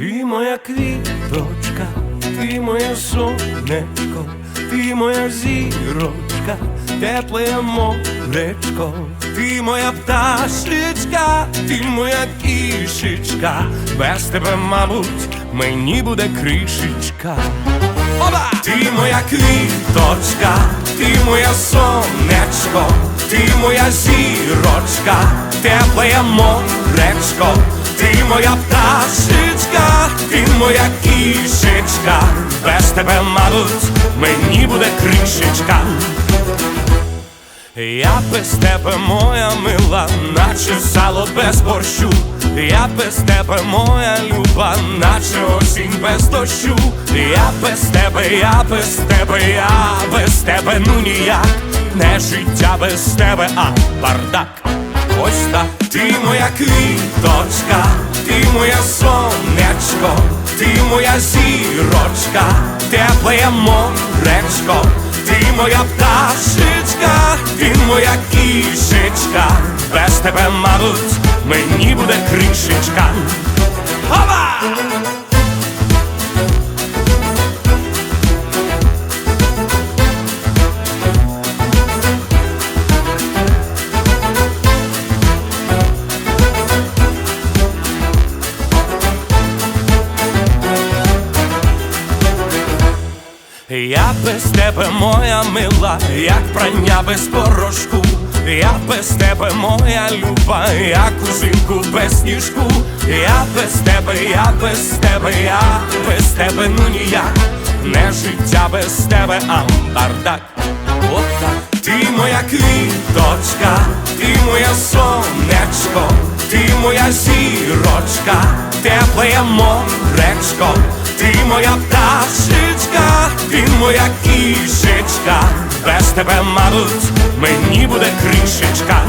Ти моя квіточка, ти моє сонечко, ти моя зірочка, тепле моречко, ти моя пташечка, ти моя кішечка, без тебе, мабуть, мені буде кришечка. Оба! Ти моя квіточка, ти моя сонечко, ти моя зірочка, тепле моречко, ти моя пташечка, моя кішечка, без тебе, мабуть, мені буде кришечка. Я без тебе, моя мила, наче сало без борщу. Я без тебе, моя люба, наче осінь без дощу. Я без тебе, я без тебе, я без тебе, ну ніяк. Не життя без тебе, а бардак. Ось так, ти моя квіточка, ти моя сонечко, ти моя зірочка, тепле моречко, ти моя пташечка, ти моя кішечка, без тебе, мабуть, мені буде кришечка. Я без тебе, моя мила, як прання без порошку. Я без тебе, моя люба, як узимку без сніжку. Я без тебе, я без тебе, я без тебе, ну ніяк. Не життя без тебе, а бардак. Отак. Ти моя квіточка, ти моя сонечко, ти моя зірочка, тепле моречко, ти моя пташечка, ти моя кішечка, без тебе, мабуть, мені буде кришечка.